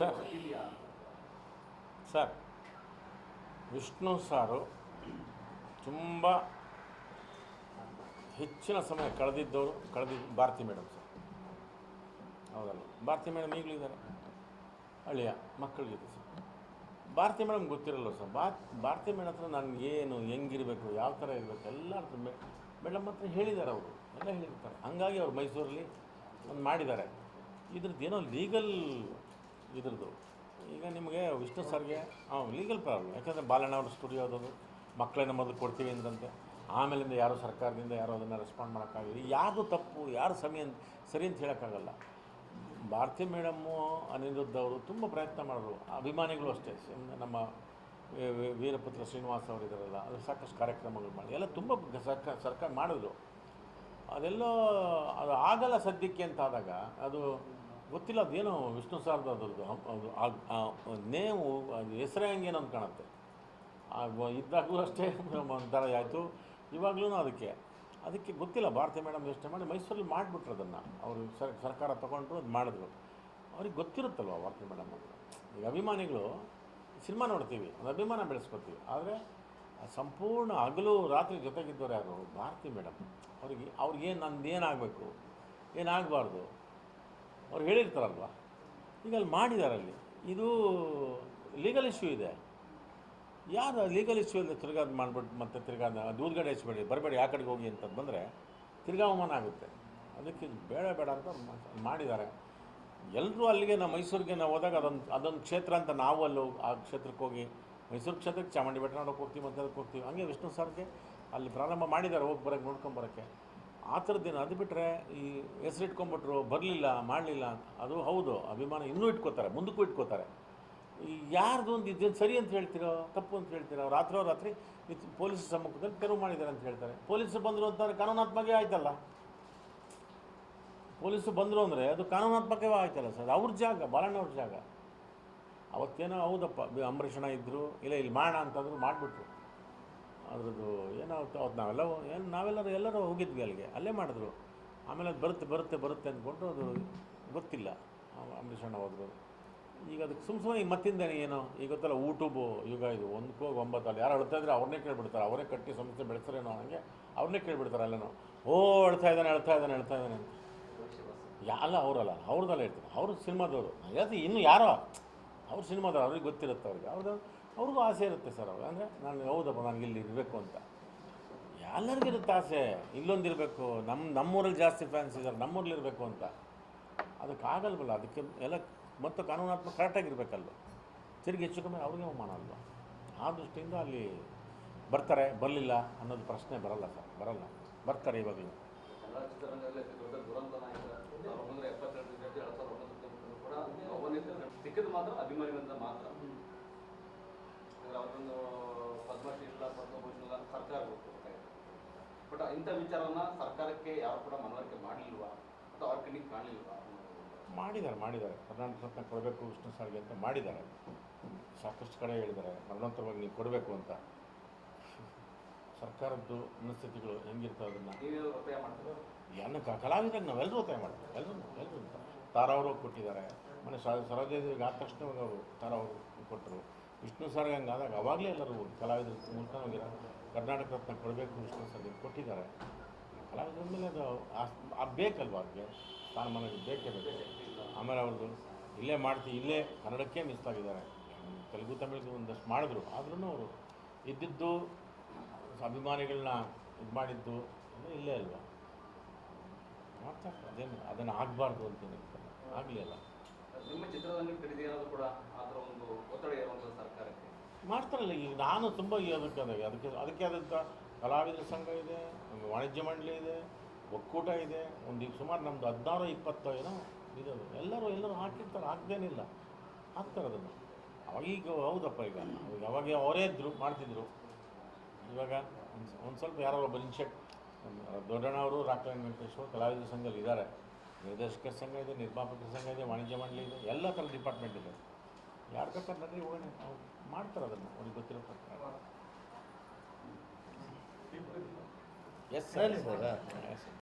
Sir. Sir, Vishnu ಸಾರು ತುಂಬ ಹೆಚ್ಚಿನ ಸಮಯ ಕಳೆದಿದ್ದವರು ಕಳೆದಿದ್ದು ಭಾರತಿ ಮೇಡಮ್ ಸರ್. ಹೌದಲ್ಲ? ಭಾರತಿ ಮೇಡಮ್ ಈಗಲೂ ಇದ್ದಾರೆ. ಅಳಿಯ ಮಕ್ಕಳಿಗಿದೆ ಸರ್. ಭಾರತಿ ಮೇಡಮ್ ಗೊತ್ತಿರಲ್ಲ ಸರ್ ಬಾ ಭಾರತಿ ಮೇಡಮ್ ಹತ್ರ ನನಗೆ ಏನು, ಹೆಂಗಿರಬೇಕು, ಯಾವ ಥರ ಇರಬೇಕು ಎಲ್ಲ ಮೇಡಮ್ ಹತ್ರ ಹೇಳಿದ್ದಾರೆ ಅವರು, ಎಲ್ಲ ಹೇಳಿರ್ತಾರೆ. ಹಂಗಾಗಿ ಅವ್ರು ಮೈಸೂರಲ್ಲಿ ಒಂದು ಮಾಡಿದ್ದಾರೆ. ಇದ್ರದ್ದು ಏನೋ ಲೀಗಲ್ ಇದ್ರದ್ದು. ಈಗ ನಿಮಗೆ ವಿಷ್ಣು ಸರ್ಗೆ ಲೀಗಲ್ ಪ್ರಾಬ್ಲಮ್ ಯಾಕಂದರೆ ಬಾಲಣ್ಣ ಅವ್ರ ಸ್ಟುಡಿಯೋದು ಮಕ್ಕಳನ್ನ ಮೊದಲು ಕೊಡ್ತೀವಿ ಅಂದ್ರಂತೆ. ಆಮೇಲಿಂದ ಯಾರು ಸರ್ಕಾರದಿಂದ ಯಾರು ಅದನ್ನು ರೆಸ್ಪಾಂಡ್ ಮಾಡೋಕ್ಕಾಗಲಿ ಯಾರು ತಪ್ಪು, ಯಾರು ಸಮಯ ಸರಿ ಅಂತ ಹೇಳೋಕ್ಕಾಗಲ್ಲ. ಭಾರತಿ ಮೇಡಮ್ಮು ಅನಿರುದ್ಧ ಅವರು ತುಂಬ ಪ್ರಯತ್ನ ಮಾಡಿದ್ರು. ಅಭಿಮಾನಿಗಳು ಅಷ್ಟೇ. ನಮ್ಮ ವೀರಪುತ್ರ ಶ್ರೀನಿವಾಸ್ ಅವರು ಇದ್ದಾರಲ್ಲ ಅದು ಸಾಕಷ್ಟು ಕಾರ್ಯಕ್ರಮಗಳು ಮಾಡಿ. ಎಲ್ಲ ತುಂಬ ಸರ್ಕಾರ ಸರ್ಕಾರ ಮಾಡಿದ್ರು. ಅದೆಲ್ಲೋ, ಅದು ಆಗಲ್ಲ ಸದ್ಯಕ್ಕೆ ಅಂತ ಆದಾಗ, ಅದು ಗೊತ್ತಿಲ್ಲ, ಅದೇನು ವಿಷ್ಣು ಸಾರ್ದು ಅದರದ್ದು ಅದು ನೇವು ಅದು ಹೆಸರೇ ಹಂಗೆ ಅಂತ ಕಾಣುತ್ತೆ ಇದ್ದಾಗಲೂ ಅಷ್ಟೇ ಒಂಥರ ಆಯಿತು. ಇವಾಗಲೂ ಅದಕ್ಕೆ. ಅದಕ್ಕೆ ಗೊತ್ತಿಲ್ಲ ಭಾರತಿ ಮೇಡಮ್ ಯೋಚನೆ ಮಾಡಿ ಮೈಸೂರಲ್ಲಿ ಮಾಡಿಬಿಟ್ರು ಅದನ್ನು. ಅವರು ಸರ್, ಸರ್ಕಾರ ತೊಗೊಂಡ್ರು, ಅದು ಮಾಡಿದ್ರು. ಅವ್ರಿಗೆ ಗೊತ್ತಿರುತ್ತಲ್ವ ಭಾರತಿ ಮೇಡಮ್ ಅಂತ? ಈಗ ಅಭಿಮಾನಿಗಳು ಸಿನಿಮಾ ನೋಡ್ತೀವಿ, ಒಂದು ಅಭಿಮಾನ ಬೆಳೆಸ್ಕೊತೀವಿ. ಆದರೆ ಸಂಪೂರ್ಣ ಹಗಲು ರಾತ್ರಿ ಜೊತೆಗಿದ್ದವ್ರು ಯಾರು? ಭಾರತಿ ಮೇಡಮ್. ಅವ್ರಿಗೆ ಏನು, ನಂದು ಏನಾಗಬೇಕು? ಏನಾಗಬಾರ್ದು? ಅವ್ರು ಹೇಳಿರ್ತಾರಲ್ವ? ಈಗ ಅಲ್ಲಿ ಮಾಡಿದ್ದಾರೆ ಅಲ್ಲಿ ಇದು ಲೀಗಲ್ ಇಶ್ಯೂ ಇದೆ. ಯಾರು ಲೀಗಲ್ ಇಶ್ಯೂ ಅಲ್ಲಿ ತಿರ್ಗಾ ಅದು ಮಾಡ್ಬಿಟ್ಟು ಮತ್ತೆ ತಿರ್ಗಾ ಅದು ದೂದ್ಗಡೆ ಹಚ್ಬೇಡಿ, ಬರಬೇಡಿ, ಆ ಕಡೆಗೆ ಹೋಗಿ ಅಂತ ಬಂದರೆ ತಿರ್ಗಾ ಅವಮಾನ ಆಗುತ್ತೆ. ಅದಕ್ಕೆ ಬೇಡ ಬೇಡ ಅಂತ ಮಾಡಿದ್ದಾರೆ. ಎಲ್ಲರೂ ಅಲ್ಲಿಗೆ ನಾವು ಮೈಸೂರಿಗೆ ನಾವು ಹೋದಾಗ ಅದೊಂದು ಅದೊಂದು ಕ್ಷೇತ್ರ ಅಂತ ನಾವು ಅಲ್ಲಿ ಆ ಕ್ಷೇತ್ರಕ್ಕೆ ಹೋಗಿ ಮೈಸೂರು ಕ್ಷೇತ್ರಕ್ಕೆ ಚಾಮುಂಡಿ ಬೆಟ್ಟ ನೋಡೋಕೆ ಹೋಗ್ತೀವಿ ಮತ್ತೆ ಹೋಗ್ತೀವಿ. ಹಂಗೆ ವಿಷ್ಣು ಸರ್ಗೆ ಅಲ್ಲಿ ಪ್ರಾರಂಭ ಮಾಡಿದ್ದಾರೆ, ಹೋಗಿ ಬರೋಕ್ಕೆ. ನೋಡ್ಕೊಂಬರೋಕ್ಕೆ ಆ ಥರದ್ದೇನು ಅದು ಬಿಟ್ಟರೆ ಈ ಹೆಸರು ಇಟ್ಕೊಂಡ್ಬಿಟ್ರು, ಬರಲಿಲ್ಲ, ಮಾಡಲಿಲ್ಲ ಅದು ಹೌದು, ಅಭಿಮಾನ ಇನ್ನೂ ಇಟ್ಕೋತಾರೆ, ಮುಂದಕ್ಕೂ ಇಟ್ಕೋತಾರೆ. ಯಾರ್ದು ಒಂದು ಇದೇನು ಸರಿ ಅಂತ ಹೇಳ್ತೀರೋ, ತಪ್ಪು ಅಂತ ಹೇಳ್ತೀರೋ, ರಾತ್ರೋ ರಾತ್ರಿ ಪೊಲೀಸ್ ಸಮ್ಮುಖದಲ್ಲಿ ತೆರವು ಮಾಡಿದ್ದಾರೆ ಅಂತ ಹೇಳ್ತಾರೆ. ಪೊಲೀಸರು ಬಂದರು ಅಂತಾರೆ ಕಾನೂನಾತ್ಮಕವೇ ಆಯ್ತಲ್ಲ? ಪೊಲೀಸರು ಬಂದರು ಅಂದರೆ ಅದು ಕಾನೂನಾತ್ಮಕವೇ ಆಯ್ತಲ್ಲ ಸರ್? ಅವ್ರ ಜಾಗ, ಬಾಲಣ್ಣ ಅವ್ರ ಜಾಗ. ಅವತ್ತೇನೋ ಹೌದಪ್ಪ ಅಂಬರೀಷಣ ಇದ್ದರು ಇಲ್ಲ ಇಲ್ಲಿ ಮಾಡೋಣ ಅಂತಂದ್ರು ಮಾಡಿಬಿಟ್ರು. ಅದ್ರದ್ದು ಏನೋ ಅವತ್ತು ನಾವೆಲ್ಲ ಏನು ನಾವೆಲ್ಲರೂ ಎಲ್ಲರೂ ಹೋಗಿದ್ವಿ ಅಲ್ಲಿಗೆ, ಅಲ್ಲೇ ಮಾಡಿದ್ರು. ಆಮೇಲೆ ಅದು ಬರುತ್ತೆ ಬರುತ್ತೆ ಬರುತ್ತೆ ಅಂದ್ಕೊಂಡು ಅದು ಗೊತ್ತಿಲ್ಲ ಅಂಬರೀಷ್ ಅಣ್ಣ ಹೋದ್ರು. ಈಗ ಅದಕ್ಕೆ ಸುಮ್ಮ ಸುಮ್ಮನೆ ಈಗ ಮತ್ತಿಂದ ಏನು, ಈಗ ಗೊತ್ತಲ್ಲ ಯೂಟ್ಯೂಬು ಯುಗ ಇದು ಒಂದಕ್ಕೂ ಒಂಬತ್ತು ಅಲ್ಲಿ ಯಾರು ಅಳ್ತಾ ಇದ್ರೆ ಅವ್ರನ್ನೇ ಕೇಳ್ಬಿಡ್ತಾರೆ, ಅವರೇ ಕಟ್ಟಿ ಸಮಸ್ಯೆ ಬೆಳೆಸ್ತಾರೇನೋ ಹಂಗೆ ಅವ್ರನ್ನೇ ಕೇಳ್ಬಿಡ್ತಾರೆ ಅಲ್ಲೇನೋ, ಓ, ಅಳ್ತಾ ಇದ್ದಾನೆ ಅಳ್ತಾ ಇದ್ದಾನೆ ಅಳ್ತಾ ಇದ್ದಾನೆ ಯಾ ಯಾಲ್ಲ ಅವರಲ್ಲ, ಅವ್ರದ್ದಲ್ಲ ಹೇಳ್ತೀನಿ ಅವರು ಸಿನಿಮಾದವರು. ಯಾಕೆ ಇನ್ನು ಯಾರೋ, ಅವ್ರ ಸಿನಿಮಾದವ್ರು, ಅವ್ರಿಗೆ ಗೊತ್ತಿರುತ್ತೆ ಅವ್ರಿಗೆ. ಅವ್ರದ್ದು ಅವ್ರಿಗೂ ಆಸೆ ಇರುತ್ತೆ ಸರ್ ಅವಾಗ ಅಂದರೆ ನಾನು ಹೌದಪ್ಪ, ನನಗೆ ಇಲ್ಲಿ ಇರಬೇಕು ಅಂತ. ಎಲ್ಲರಿಗಿರುತ್ತೆ ಆಸೆ. ಇಲ್ಲೊಂದಿರಬೇಕು ನಮ್ಮ ನಮ್ಮೂರಲ್ಲಿ ಜಾಸ್ತಿ ಫ್ಯಾನ್ಸ್ ಇದ್ದಾರೆ ನಮ್ಮೂರಲ್ಲಿ ಇರಬೇಕು ಅಂತ. ಅದಕ್ಕೆ ಆಗಲ್ವಲ್ಲ ಅದಕ್ಕೆ ಎಲ್ಲ ಮತ್ತು ಕಾನೂನಾತ್ಮಕ ಕರೆಕ್ಟಾಗಿರ್ಬೇಕಲ್ವ ತಿರುಗಿ ಹೆಚ್ಚು ಕಮ್ಮಿ ಅವ್ರಿಗೆ ಅವಮಾನ ಅಲ್ವ? ಆ ದೃಷ್ಟಿಯಿಂದ ಅಲ್ಲಿ ಬರ್ತಾರೆ, ಬರಲಿಲ್ಲ ಅನ್ನೋದು ಪ್ರಶ್ನೆ ಬರಲ್ಲ ಸರ್. ಬರಲ್ಲ. ಬರ್ತಾರೆ ಇವಾಗಲೂ. ಮಾತ್ರ. ಮಾತ್ರ ಅಂದ್ರೆ ಪದ್ಮಶ್ರೀ ಇಲ್ಲ ಪದ್ಮಭೂಷಣ ಇಲ್ಲ ಸರ್ಕಾರ ಇದೆ. ಬಟ್ ಇಂಥ ವಿಚಾರನ ಸರ್ಕಾರಕ್ಕೆ ಯಾರು ಕೂಡ ಮನವರಿಕೆ ಮಾಡಲಿಲ್ವಾ ಅಥವಾ ಅವ್ರ ಕಣ್ಣಿಗೆ ಕಾಣಲಿಲ್ವಾ? ಮಾಡಿದ್ದಾರೆ ಮಾಡಿದ್ದಾರೆ. ಕರ್ನಾಟಕ ರತ್ನ ಕೊಡಬೇಕು ವಿಷ್ಣು ಸಾರಿಗೆ ಅಂತ ಮಾಡಿದ್ದಾರೆ. ಸಾಕಷ್ಟು ಕಡೆ ಹೇಳಿದ್ದಾರೆ. ಮರಣೋತ್ತರವಾಗಿ ನೀವು ಕೊಡಬೇಕು ಅಂತ. ಸರ್ಕಾರದ್ದು ಮನಸ್ಥಿತಿಗಳು ಹೆಂಗಿರ್ತವೆ ಅದನ್ನು? ಏನು ಕಲಾವಿದಾಗ ನಾವೆಲ್ಲರೂ ಒತ್ತಾಯ ಮಾಡ್ತೀವಿ. ಎಲ್ಲರೂ ಎಲ್ಲರೂ ತಾರಾವರು ಕೊಟ್ಟಿದ್ದಾರೆ. ಮನೆ ಸರೋಜದೇವಿಗೆ ಆದ ತಕ್ಷಣ ಅವರು ತಾರಾವರು ಕೊಟ್ಟರು. ವಿಷ್ಣು ಸರ್ಗೆ ಹಂಗಾದಾಗ ಅವಾಗಲೇ ಎಲ್ಲರೂ ಕಲಾವಿದರು ಮೂಲಕ ಕರ್ನಾಟಕ ರತ್ನ ಕೊಡಬೇಕು ವಿಷ್ಣು ಸರ್ಗೆ ಕೊಟ್ಟಿದ್ದಾರೆ. ಕಲಾವಿದರ ಮೇಲೆ ಅದು ಆ- ಬೇಕಲ್ವ ಅವ್ರಿಗೆ? ಸ್ಥಾನಮಾನ ಬೇಕೇ ಬೇಕು? ಆಮೇಲೆ ಅವ್ರದ್ದು ಇಲ್ಲೇ ಮಾಡ್ತೀವಿ ಇಲ್ಲೇ ಕನ್ನಡಕ್ಕೆ ಮಿಸ್ ಆಗಿದ್ದಾರೆ ತೆಲುಗು, ತಮಿಳಿಗೆ ಒಂದಷ್ಟು ಮಾಡಿದ್ರು. ಆದ್ರೂ ಅವರು ಇದ್ದಿದ್ದು ಅಭಿಮಾನಿಗಳನ್ನ ಇದು ಮಾಡಿದ್ದು ಅಂದರೆ ಇಲ್ಲೇ ಅಲ್ವಾ? ಮಾಡ್ತಾರೆ ಅದೇನು, ಅದನ್ನು ಆಗಬಾರ್ದು ಅಂತೀನಿ. ಆಗಲಿಲ್ಲ ನಿಮ್ಮ ಚಿತ್ರರಂಗ ಖರೀದಿ ಕೂಡ ಆ ಒಂದು ಒತ್ತಡ ಇರುವಂಥ ಸರ್ಕಾರಕ್ಕೆ ಮಾಡ್ತಾರಲ್ಲ, ಈಗ ನಾನು ತುಂಬ ಅದಕ್ಕೆ ಅದೇ ಅದಕ್ಕೆ ಅದಕ್ಕೆ ಆದಂಥ ಕಲಾವಿದರ ಸಂಘ ಇದೆ, ಒಂದು ವಾಣಿಜ್ಯ ಮಂಡಳಿ ಇದೆ, ಒಕ್ಕೂಟ ಇದೆ, ಒಂದು ಈಗ ಸುಮಾರು ನಮ್ಮದು ಹದಿನಾರು, ಇಪ್ಪತ್ತು ಏನೋ ಇದೆ ಎಲ್ಲರೂ ಎಲ್ಲರೂ ಹಾಕಿರ್ತಾರೆ, ಹಾಕ್ದೇನಿಲ್ಲ. ಹಾಕ್ತಾರೆ ಅದನ್ನು. ಅವಾಗ ಈಗ ಹೌದಪ್ಪ ಈಗ. ಅವಾಗ ಅವರೇ ಇದ್ದರು ಮಾಡ್ತಿದ್ರು. ಇವಾಗ ಒಂದು ಸ್ವಲ್ಪ ಯಾರೋ ಒಬ್ಬ ಇನ್ಶೆಟ್ ದೊಡ್ಡಣ್ಣವರು ರಾಕ್ಲೈನ್ ವೆಂಕಟೇಶ್ವರ ಕಲಾವಿದರ ಸಂಘದಲ್ಲಿ ಇದ್ದಾರೆ ನಿರ್ದೇಶಕರ ಸಂಘ ಇದೆ ನಿರ್ಮಾಪಕರ ಸಂಘ ಇದೆ ವಾಣಿಜ್ಯ ಮಂಡಳಿ ಇದೆ ಎಲ್ಲ ಥರ ಡಿಪಾರ್ಟ್ಮೆಂಟ್ ಇದೆ. ಯಾರು ಕರ್ತಾರೆ ನಡ್ರಿ ಹೋಗೋಣ ಅವ್ರು ಮಾಡ್ತಾರೆ ಅದನ್ನು ಅವ್ರಿಗೆ ಗೊತ್ತಿರೋ ಪ್ರಕಾರ. ಎಸ್ ಸರಿ ಸರ್. ಎಸ್